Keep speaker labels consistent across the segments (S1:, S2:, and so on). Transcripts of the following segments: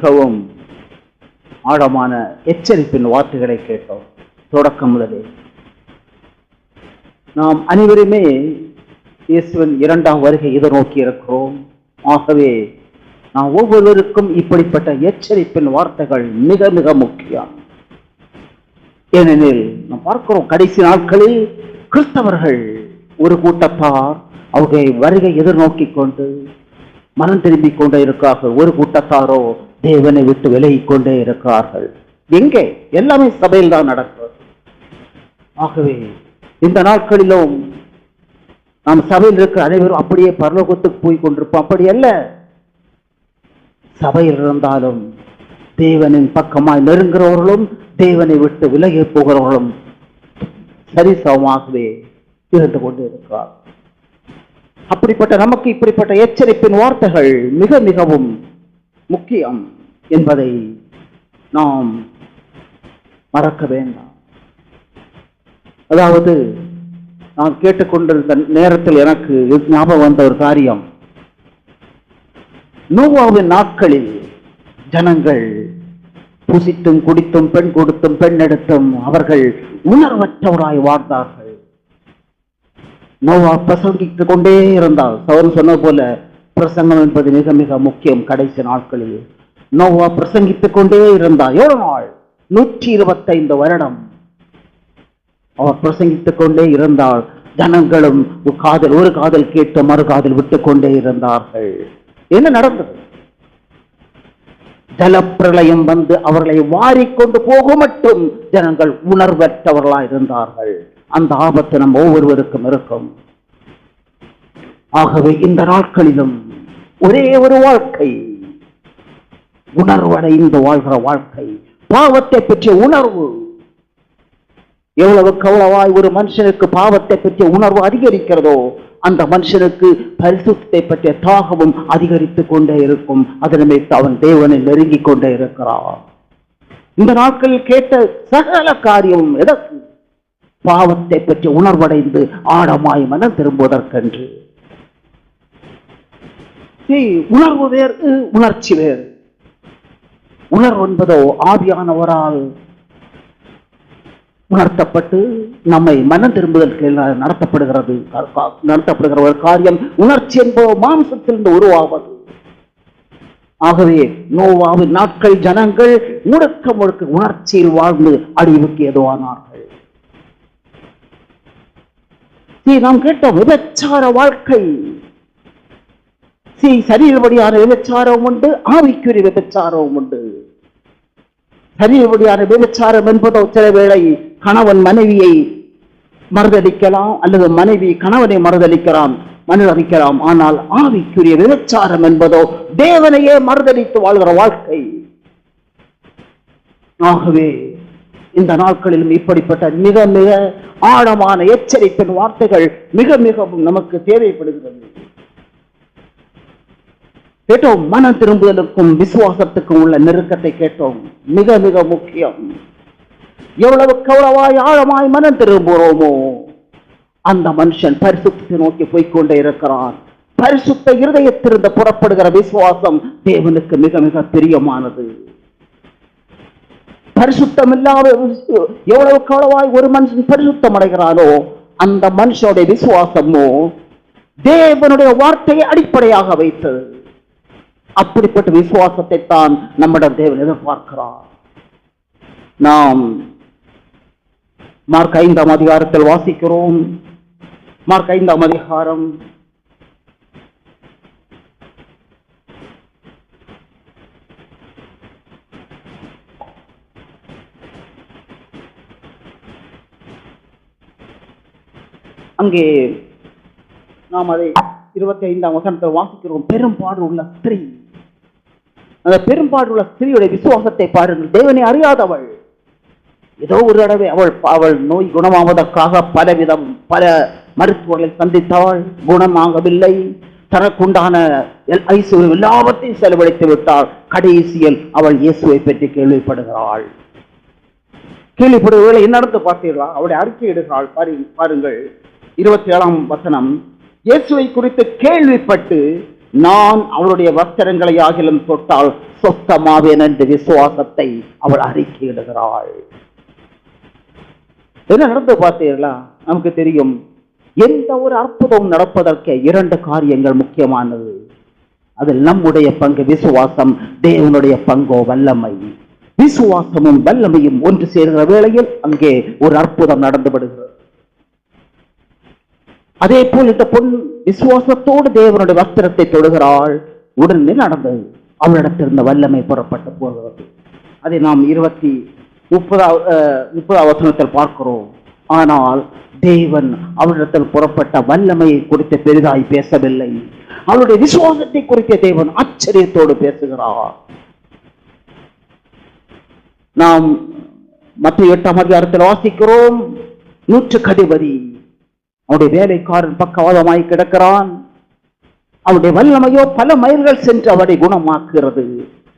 S1: மிகவும் ஆழமான எச்சரிப்பின் வார்த்தைகளை கேட்டோம். தொடக்கம் முதலே நாம் அனைவருமே இயேசுவின் இரண்டாம் வருகை எதிர்நோக்கி இருக்கிறோம். ஆகவே நாம் ஒவ்வொருவருக்கும் இப்படிப்பட்ட எச்சரிப்பின் வார்த்தைகள் மிக மிக முக்கியம். ஏனெனில் நாம் பார்க்கிறோம் கடைசி நாட்களில் கிறிஸ்தவர்கள் ஒரு கூட்டத்தார் அவர்களை வருகை எதிர்நோக்கி கொண்டு மனம் திரும்பிக் கொண்டே இருக்கிறார்கள் ஒரு கூட்டத்தாரோ தேவனை விட்டு விலகிக்கொண்டே கொண்டே இருக்கிறார்கள் எங்கே? எல்லாமே சபையில் தான் நடக்கிறது ஆகவே இந்த நாட்களிலும் நாம் சபையில் இருக்கிற அனைவரும் அப்படியே பரலோகத்துக்கு போய் கொண்டிருப்போம். அப்படி அல்ல. சபையில் இருந்தாலும் தேவனின் பக்கமாய் நெருங்குறவர்களும் தேவனை விட்டு விலகி போகிறவர்களும் சரிசமமாகவே இருந்து கொண்டு இருக்கிறார் அப்படிப்பட்ட நமக்கு இப்படிப்பட்ட எச்சரிப்பின் வார்த்தைகள் மிக மிகவும் முக்கியம் என்பதை நாம் மறக்க வேண்டாம். அதாவது நான் கேட்டுக்கொண்டிருந்த நேரத்தில் எனக்கு ஞாபகம் வந்த ஒரு காரியம். நோவாவின் நாட்களில் ஜனங்கள் புசித்தும் குடித்தும் பெண் கொடுத்தும் பெண் எடுத்தும் அவர்கள் உணர்வற்றவராய் வாழ்ந்தார்கள். நோவா பிரசங்கித்துக் கொண்டே இருந்தால் சௌரன் சொன்னது போல பிரசங்கம் என்பது மிக மிக முக்கியம் கடைசி நாட்களில். நோவா பிரசங்கித்துக் கொண்டே இருந்தார். எவ்வளவு நாள் நூற்றி இருபத்தைந்து வருடம் அவர் பிரசங்கித்துக் கொண்டே இருந்தால் ஜனங்களும் காதல் ஒரு காதல் கேட்டு மறு காதல் விட்டுக் கொண்டே இருந்தார்கள். என்ன நடந்தது? ஜலப்பிரளயம் வந்து அவர்களை வாரிக்கொண்டு போக மட்டும் ஜனங்கள் உணர்வற்றவர்களாய் இருந்தார்கள். அந்த ஆபத்து நம் ஒவ்வொருவருக்கும் இருக்கும். ஆகவே இந்த நாட்களிலும் ஒரே ஒரு வாழ்க்கை உணர்வடைந்து வாழ்கிற வாழ்க்கை பாவத்தை பற்றிய உணர்வு. எவ்வளவு கவலவாய் ஒரு மனுஷனுக்கு பாவத்தை பற்றிய உணர்வு அதிகரிக்கிறதோ அந்த மனுஷனுக்கு பரிசுத்தை பற்றிய தாகவும் அதிகரித்துக் கொண்டே இருக்கும். அதனை அவன் தேவனை நெருங்கிக் கொண்டே இருக்கிறான். இந்த நாட்களில் கேட்ட சகல காரியமும் எதற்கு? பாவத்தை பற்றி உணர்வடைந்து ஆழமாய் மனம் திரும்புவதற்கென்று உணர்வு வேறு உணர்ச்சி வேறு. உணர்வு என்பதோ ஆவியானவரால் உணர்த்தப்பட்டு நம்மை மனம் திரும்புதலுக்கு நடத்தப்படுகிறது. நடத்தப்படுகிற ஒரு காரியம் உணர்ச்சி என்பதோ மாம்சத்திலிருந்து உருவாவது. ஆகவே நோவாவின் நாட்கள் ஜனங்கள் முழுக்க முழுக்க உணர்ச்சியில் வாழ்ந்து அழிவுக்கு ஏதுவானார்கள். நாம் கேட்டோம் விபச்சார வாழ்க்கை. சீ சரீரபடியான விபச்சாரம் உண்டு ஆவிக்குரிய விபச்சாரம் உண்டு. சரீரபடியான விபச்சாரம் என்பதோ சில வேளை கணவன் மனைவியை மறுதளிக்கலாம் அல்லது மனைவி கணவனை மறுதளிக்கலாம் மறுதளிக்கலாம். ஆனால் ஆவிக்குரிய விபச்சாரம் என்பதோ தேவனையே மறுதளித்து வாழ்கிற வாழ்க்கை. ஆகவே இந்த நாட்களிலும் இப்படிப்பட்ட மிக மிக ஆழமான எச்சரிப்பின் வார்த்தைகள் மிக மிகவும் நமக்கு தேவைப்படுகிறது. கேட்டோம் மன திரும்புதலுக்கும் விசுவாசத்துக்கும் உள்ள நெருக்கத்தை கேட்டோம். மிக மிக முக்கியம். எவ்வளவு கௌரவாய் ஆழமாய் மனம் திரும்புகிறோமோ அந்த மனுஷன் பரிசுத்தை நோக்கி போய்க்கொண்டே இருக்கிறான். பரிசுத்த இருதயத்திலிருந்து புறப்படுகிற விசுவாசம் தேவனுக்கு மிக மிக பிரியமானது. பரிசுத்தம் இல்லாத எவ்வளவு காலவாய் ஒரு மனுஷன் பரிசுத்தம் அடைகிறானோ அந்த மனுஷனுடைய விசுவாசமோ தேவனுடைய வார்த்தையை அடிப்படையாக வைத்தது. அப்படிப்பட்ட விசுவாசத்தை தான் நம்மிடம் தேவன் எதிர்பார்க்கிறார். நாம் மார்க் ஐந்தாம் அதிகாரத்தில் வாசிக்கிறோம். மார்க் ஐந்தாம் அதிகாரம் அங்கே நாம் அதை இருபத்தி ஐந்தாம் வசனத்தில் வாசிக்கிறோம். பெரும்பாடு உள்ள ஸ்திரீ. அந்த பெரும்பாடு உள்ள ஸ்திரீயுடைய விசுவாசத்தை பாருங்கள். தேவனை அறியாதவள். ஏதோ ஒரு தடவை அவள் அவள் நோய் குணமாவதற்காக பலவிதம் பல மருத்துவர்களை சந்தித்தாள். குணமாகவில்லை. தனக்குண்டான எல்- ஐஸ்வர்யம் எல்லாவற்றையும் செலவழித்து விட்டாள். கடைசியில் அவள் இயேசுவை பற்றி கேள்விப்படுகிறாள். கேள்விப்படுவதை என்ன நடந்து பார்த்தீர்களா? அவளை அறிக்கையிடுகிறாள் பாரு- பாருங்கள். இருபத்தி ஏழாம் வசனம் இயேசுவை குறித்து கேள்விப்பட்டு நான் அவருடைய வஸ்திரங்களை ஆகிலும் தொட்டால் சொத்தமாவேன் என்ற விசுவாசத்தை அவள் அறிக்கையிடுகிறாள் என்ன நடந்து பார்த்தீர்களா? நமக்கு தெரியும். எந்த ஒரு அற்புதம் நடப்பதற்கு இரண்டு காரியங்கள் முக்கியமானது. அதில் நம்முடைய பங்கு விசுவாசம் தேவனுடைய பங்கோ வல்லமை. விசுவாசமும் வல்லமையும் ஒன்று சேர்கிற வேளையில் அங்கே ஒரு அற்புதம் நடந்து விடுகிறது. அதே போல் இந்த பொன் விசுவாசத்தோடு தேவனுடைய வஸ்திரத்தை தொடுகிறாள். உடனே நடந்தது அவளிடத்திருந்த வல்லமை புறப்பட்டு போகிறது. அதை நாம் இருபத்தி முப்பதாவது அஹ், முப்பதாவது வசனத்தில் பார்க்கிறோம். ஆனால் தேவன் அவளிடத்தில் புறப்பட்ட வல்லமையை குறித்து பெரிதாய் பேசவில்லை. அவளுடைய விசுவாசத்தை குறித்த தேவன் ஆச்சரியத்தோடு பேசுகிறார். நாம் மத்திய எட்டாம் அதிகாரத்தில் வாசிக்கிறோம். நூற்று கதிபதி அவனுடைய வேலைக்காரன் பக்கவாதமாய் கிடக்கிறான். அவனுடைய வல்லமையோ பல மைல்கள் சென்று அவரை குணமாக்குகிறது.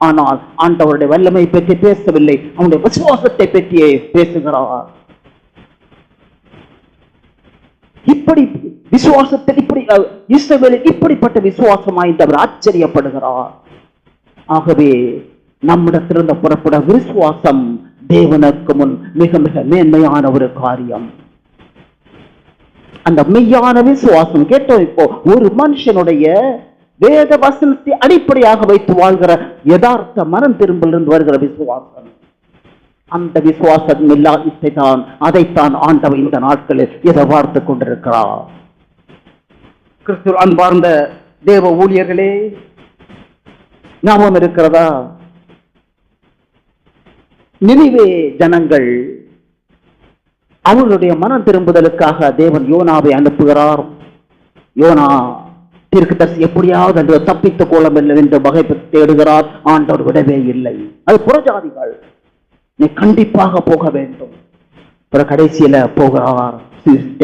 S1: ஆனால் ஆண்டவருடைய வல்லமை பற்றி பேசவில்லை. அவனுடைய விசுவாசத்தை பற்றியே பேசுகிறார். இப்படி விசுவாசத்தில் இப்படி இஸ்ரவேலில் இப்படிப்பட்ட விசுவாசமாய் அவர் ஆச்சரியப்படுகிறார். ஆகவே நம்மிடத்திலிருந்து புறப்பட விசுவாசம் தேவனுக்கு முன் மிக மிக மேன்மையான ஒரு காரியம். அந்த மெய்யான விசுவாசம் கேட்டோம் இப்போ ஒரு மனுஷனுடைய வேத வசனத்தை அடிப்படையாக வைத்து வாழ்கிற யதார்த்த மனம் திரும்பிலிருந்து வருகிற விசுவாசம். அந்த விசுவாசம் இல்லாததை தான் அதைத்தான் ஆண்டவன் இந்த நாட்களில் எதிர்பார்த்து கொண்டிருக்கிறார். கிறிஸ்து அன்பார்ந்த தேவ ஊழியர்களே ஞாபகம் இருக்கிறதா? நினைவே ஜனங்கள் அவர்களுடைய மனம் திரும்புதலுக்காக தேவன் யோனாவை அனுப்புகிறார். யோனா தீர்க்கதரிசி எப்படியாவது என்று தப்பித்துக் கொள்ள வேண்டும் என்று வகை தேடுகிறார். ஆண்டவர் விடவே இல்லை. அது புறஜாதிகள். நீ கண்டிப்பாக போக வேண்டும். பிற கடைசியில போகிறார்.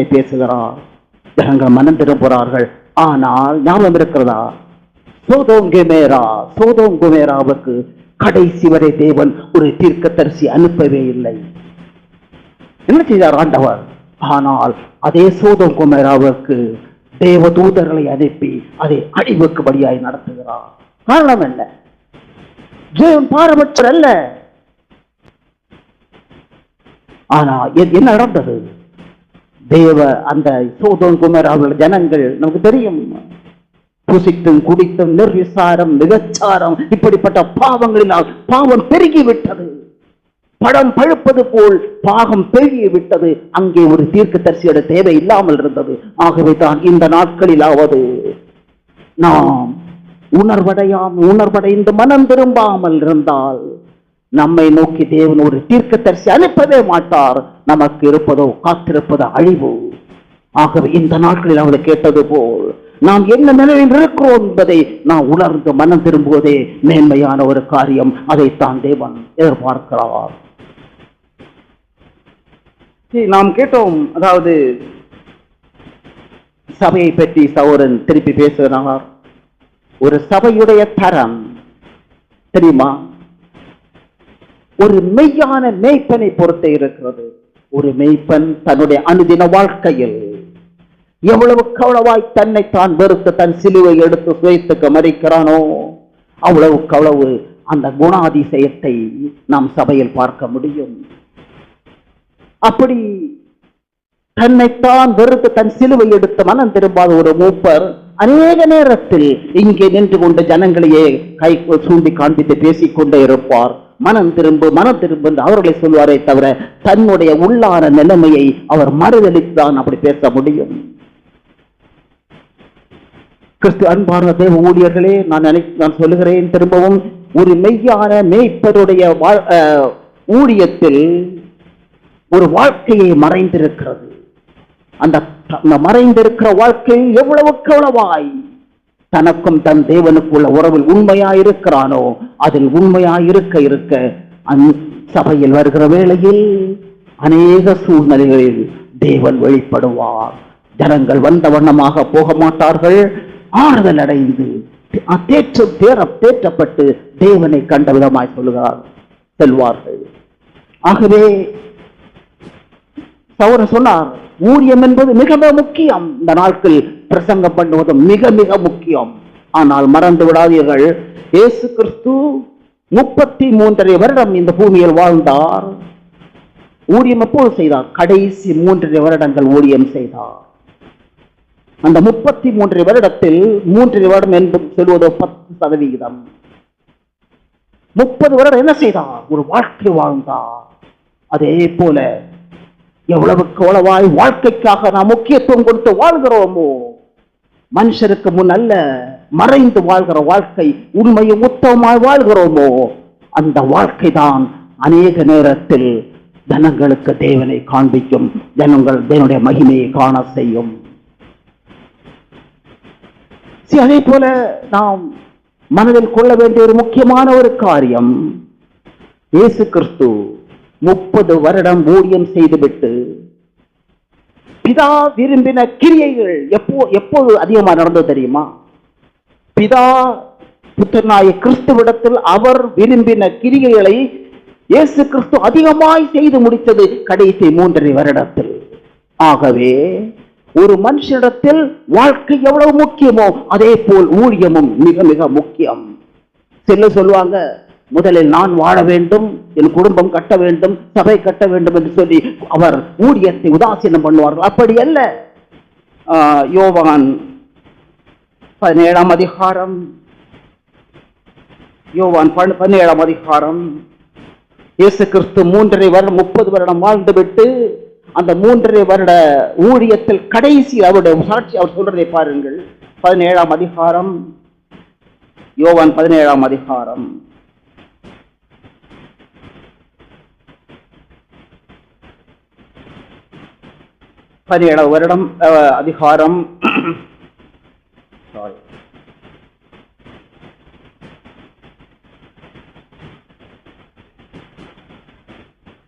S1: பேசுகிறார். ஜனங்கள் மனம் திரும்புகிறார்கள். ஆனால் ஞாபகம் இருக்கிறதா? சோதோம் குமேரா கடைசி வரை தேவன் ஒரு தீர்க்கதரிசி அனுப்பவே இல்லை. என்ன செய்தார் ஆண்டவர்? ஆனால் அதே சோதம் குமராவுக்கு தேவ தூதர்களை அனுப்பி அதை அழிவுக்கு வழியாய் நடத்துகிறார். காரணம் என்ன? தேவன் பாரபட்சர் அல்ல. ஆனா என்ன நடந்தது? தேவ அந்த சோதம் அவர்கள் ஜனங்கள் நமக்கு தெரியும் புசித்தும் குடித்தும் நிர்விசாரம் மிகச்சாரம் இப்படிப்பட்ட பாவங்களினால் பாவம் பெருகிவிட்டது. படம் பழுப்பது போல் பாகம் பெருகி விட்டது. அங்கே ஒரு தீர்க்கதரிசியோட தேவை இல்லாமல் இருந்தது. ஆகவே தான் இந்த நாட்களிலாவது நாம் உணர்வடையாம் உணர்வடைந்து மனம் திரும்பாமல் இருந்தால் நம்மை நோக்கி தேவன் ஒரு தீர்க்கதரிசி அனுப்பவே மாட்டார். நமக்கு இருப்பதோ காத்திருப்பதோ அழிவு. ஆகவே இந்த நாட்களில் அவள் கேட்டது போல் நாம் என்ன நிலையில் இருக்கிறோம் என்பதை நாம் உணர்ந்து மனம் திரும்புவதே மேன்மையான ஒரு காரியம். அதைத்தான் தேவன் எதிர்பார்க்கிறார். நாம் கேட்டோம் அதாவது சபையை பற்றி சௌரன் திருப்பி பேசுகிறார். ஒரு சபையுடைய தரம் தெரியுமா? ஒரு மெய்யான மெய்ப்பனை பொறுத்து இருக்கிறது. ஒரு மெய்ப்பன் தன்னுடைய அனுதின வாழ்க்கையில் எவ்வளவு கவளவாய் தன்னை தான் வெறுத்து தன் சிலுவை எடுத்து சுயத்துக்கு மறிக்கிறானோ அவ்வளவு கவளவு அந்த குணாதிசயத்தை நாம் சபையில் பார்க்க முடியும். அப்படி தன்னைத்தான் வெறுத்து தன் சிலுவை எடுத்த மனம் திரும்பாத ஒரு மூப்பர். அநேக நேரத்தில் இங்கே நின்று கொண்டு ஜனங்களையே கை சூண்டி காண்பித்து பேசிக் கொண்டே இருப்பார். மனம் திரும்பு மனம் திரும்பு என்று அவர்களை சொல்வாரே தவிர தன்னுடைய உள்ளான நிலைமையை அவர் மறுதளித்தான் அப்படி பேச முடியும். கிறிஸ்து அன்பான தேவ ஊழியர்களே நான் நினை நான் சொல்லுகிறேன் திரும்பவும் ஒரு மெய்யான மேய்ப்பருடைய வாழ்- ஊழியத்தில் ஒரு வாழ்க்கையை மறைந்திருக்கிறது. அந்த அந்த மறைந்திருக்கிற வாழ்க்கை எவ்வளவுக்கு எவ்வளவாய்? தனக்கும் தன் தேவனுக்குள்ள உறவில் உண்மையாயிருக்கிறானோ அதில் உண்மையாயிருக்க இருக்க அந் சபையில் வருகிற வேளையில் அநேக சூழ்நிலைகளில் தேவன் வெளிப்படுவார். ஜனங்கள் வந்த வண்ணமாக போக மாட்டார்கள். ஆறுதல் அடைந்து தேற்ற தேர தேற்றப்பட்டு தேவனை கண்ட விதமாய் சொல்லுகிறார் செல்வார்கள். ஆகவே சௌரன் சொன்னார் ஊரியம் என்பது மிக மிக முக்கியம். இந்த நாட்கள் பிரசங்கம் பண்ணுவது மிக மிக முக்கியம். ஆனால் மறந்து விடாதீர்கள் இயேசு கிறிஸ்து முப்பத்தி மூன்றரை வருடம் இந்த பூமியில் வாழ்ந்தார். ஊழியம் எப்போது செய்தார்? கடைசி மூன்றரை வருடங்கள் ஊழியம் செய்தார். அந்த முப்பத்தி மூன்றரை வருடத்தில் மூன்றரை வருடம் என்பது சொல்வது பத்து சதவிகிதம். முப்பது வருடம் என்ன செய்தார்? ஒரு வாழ்க்கை வாழ்ந்தார். அதே போல எவ்வளவுக்கு எவ்வளவாய் வாழ்க்கைக்காக நாம் முக்கியத்துவம் கொடுத்து வாழ்கிறோமோ மனுஷருக்கு முன் அல்ல மறைந்து வாழ்கிற வாழ்க்கை உண்மையும் உத்தமமாய் வாழ்கிறோமோ அந்த வாழ்க்கை தான் அநேக நேரத்தில் ஜனங்களுக்கு தேவனை காண்பிக்கும் ஜனங்கள் தேவனுடைய மகிமையை காண செய்யும். அதே போல நாம் மனதில் கொள்ள வேண்டிய ஒரு முக்கியமான ஒரு காரியம் இயேசு கிறிஸ்து முப்பது வருடம் ஊழியம் செய்துவிட்டு பிதா விரும்பின கிரியைகள் எப்போ எப்போது அதிகமா நடந்தது தெரியுமா? பிதா புத்தனாய கிறிஸ்துவிடத்தில் அவர் விரும்பின கிரியைகளை இயேசு கிறிஸ்து அதிகமாய் செய்து முடித்தது கடைசி மூன்றரை வருடத்தில். ஆகவே ஒரு மனுஷனிடத்தில் வாழ்க்கை எவ்வளவு முக்கியமோ அதே போல் ஊழியமும் மிக மிக முக்கியம். செல்ல சொல்லுவாங்க? முதலில் நான் வாழ வேண்டும் என் குடும்பம் கட்ட வேண்டும் சபை கட்ட வேண்டும் என்று சொல்லி அவர் ஊழியத்தை உதாசீனம் பண்ணுவார்கள். அப்படி அல்ல. யோவான் பதினேழாம் அதிகாரம். யோவான் பன்- பதினேழாம் அதிகாரம். இயேசு கிறிஸ்து மூன்றரை வருடம் முப்பது வருடம் வாழ்ந்துவிட்டு அந்த மூன்றரை வருட ஊழியத்தில் கடைசி அவருடைய சாட்சி அவர் சொல்றதை பாருங்கள். பதினேழாம் அதிகாரம். யோவான் பதினேழாம் அதிகாரம். பதினேழாம் வருடம் அஹ், அதிகாரம் சாரி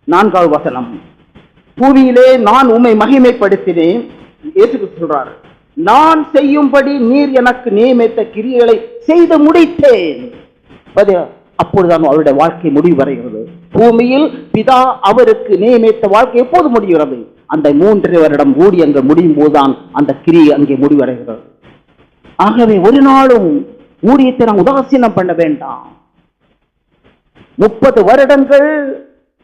S1: நான்காவது வசனம் பூமியிலே நான் உண்மை மகிமைப்படுத்தினேன் இயேசு சொல்றார் நான் செய்யும்படி நீர் எனக்கு நியமித்த கிரியைகளை செய்து முடித்தேன் அப்பொழுதுதான் அவருடைய வாழ்க்கை முடிவடைகிறது பூமியில் பிதா அவருக்கு நியமித்த வாழ்க்கை எப்போது முடிகிறது அந்த மூன்று வருடம் ஊழியங்கள் முடியும் போதுதான் அந்த கிரி அங்கே முடிவடைகிறது. ஆகவே ஒரு நாளும் ஊழியத்தை நாம் உதாசீனம் பண்ண வேண்டாம். முப்பது வருடங்கள்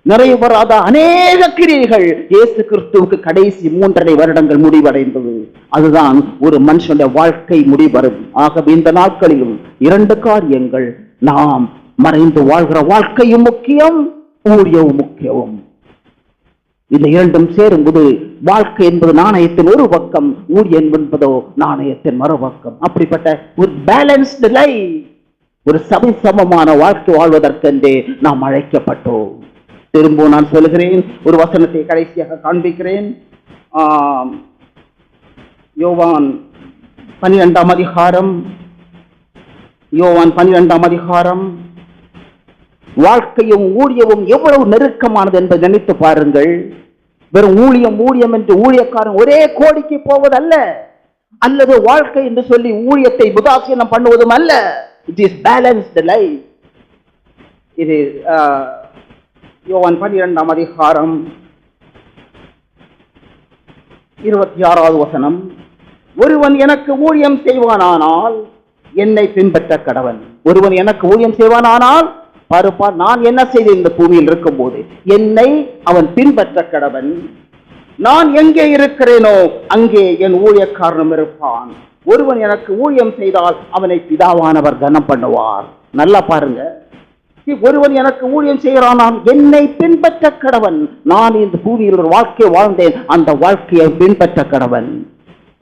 S1: நிறைவேறாத அநேக கிரியைகள் இயேசு கிறிஸ்துவுக்கு கடைசி மூன்றரை வருடங்கள் முடிவடைந்தது. அதுதான் ஒரு மனுஷனுடைய வாழ்க்கை முடிவரும். ஆகவே இந்த நாட்களிலும் இரண்டு காரியங்கள் நாம் மறைந்து வாழ்கிற வாழ்க்கையும் முக்கியம் ஊழியவும் முக்கியம். இந்த இரண்டும் சேரும்போது வாழ்க்கை என்பது நாணயத்தின் ஒரு பக்கம் ஊழியம் என்பதோ நாணயத்தின் மறுபக்கம் அப்படிப்பட்ட ஒரு பேலன்ஸ்டு லைஃப் ஒரு சபை சமமான வாழ்க்கை வாழ்வதற்கென்றே நாம் அழைக்கப்பட்டோம். திரும்பவும் நான் சொல்லுகிறேன் ஒரு வசனத்தை கடைசியாக காண்பிக்கிறேன். யோவான் பன்னிரெண்டாம் அதிகாரம் யோவான் பன்னிரெண்டாம் அதிகாரம் வாழ்க்கையும் ஊழியமும் எவ்வளவு நெருக்கமானது என்பதை நினைத்து பாருங்கள். வெறும் ஊழியம் ஊழியம் என்று ஊழியக்காரன் ஒரே கோடிக்கு போவதல்ல. அல்லது வாழ்க்கை என்று சொல்லி ஊழியத்தை உதாசீனம் பண்ணுவதும் அல்ல. இட் இஸ் பேலன்ஸ்டு லைஃப் இது ஆஹ், யோவான் பன்னிரெண்டாம் அதிகாரம் இருபத்தி ஆறாவது வசனம். ஒருவன் எனக்கு ஊழியம் செய்வானானால் என்னை பின்பற்ற கடவன். ஒருவன் எனக்கு ஊழியம் செய்வானானால் பாருப்பா நான் என்ன செய்தேன் இந்த பூமியில் இருக்கும்போது? என்னை அவன் பின்பற்ற கடவன். நான் எங்கே இருக்கிறேனோ அங்கே என் ஊழியக்காரனும் இருப்பான். ஒருவன் எனக்கு ஊழியம் செய்தால் அவனை பிதாவானவர் கனம் பண்ணுவார். நல்லா பாருங்க. ஒருவன் எனக்கு ஊழியம் செய்கிறானாம் என்னை பின்பற்ற கடவன். நான் இந்த பூமியில் ஒரு வாழ்க்கையை வாழ்ந்தேன் அந்த வாழ்க்கையை பின்பற்ற கடவன்.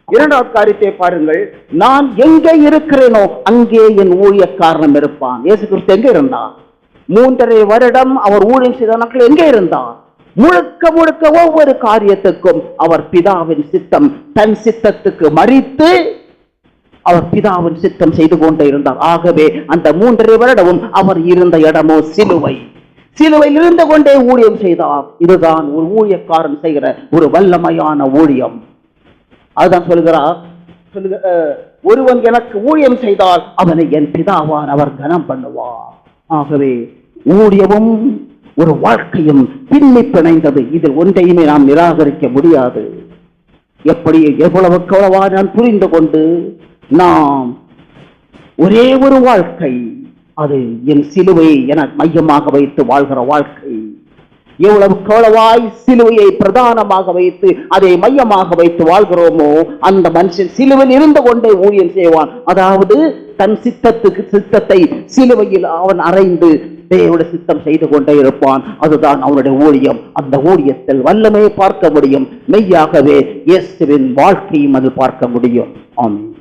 S1: இரண்டாவது காரியத்தை பாருங்கள். நான் எங்கே இருக்கிறேனோ அங்கே என் ஊழியக்காரனும் இருப்பான். இயேசு கிறிஸ்து எங்கே இருந்தான் மூன்றரை வருடம் அவர் ஊழியம் செய்த நாட்கள் எங்கே இருந்தார்? முழுக்க முழுக்க ஒவ்வொரு காரியத்துக்கும் அவர் பிதாவின் சித்தம் தன் சித்தத்துக்கு மறித்து அவர் பிதாவின் சித்தம் செய்து கொண்டே இருந்தார். ஆகவே அந்த மூன்றரை வருடமும் அவர் இருந்த இடமோ சிலுவை. சிலுவையில் இருந்து கொண்டே ஊழியம் செய்தார். இதுதான் ஒரு ஊழியக்காரன் செய்கிற ஒரு வல்லமையான ஊழியம். அதுதான் சொல்கிறார் சொல்லுக ஒருவன் எனக்கு ஊழியம் செய்தால் அவனை என் பிதாவான் அவர் கனம் பண்ணுவார். ஆகவே ஊழியமும் ஒரு வாழ்க்கையும் பின்னி பிணைந்தது. இதில் ஒன்றையுமே நாம் நிராகரிக்க முடியாது. எப்படி எவ்வளவுக்கு எவ்வளவா நான் புரிந்து கொண்டு நாம் ஒரே ஒரு வாழ்க்கை அது என் சிலுவை என மையமாக வைத்து வாழ்கிற வாழ்க்கை. எவ்வளவு கவலவாய் சிலுவையை பிரதானமாக வைத்து அதை மையமாக வைத்து வாழ்கிறோமோ அந்த மனுஷன் சிலுவையில் இருந்து கொண்டே ஊழியம் செய்வான். அதாவது தன் சித்தத்துக்கு சித்தத்தை சிலுவையில் அவன் அறைந்து தேவோட சித்தம் செய்து கொண்டே இருப்பான். அதுதான் அவனுடைய ஊழியம். அந்த ஊழியத்தில் வல்லமையை பார்க்க முடியும். மெய்யாகவே இயேசுவின் வாழ்க்கையும் அது பார்க்க முடியும். ஆமென்.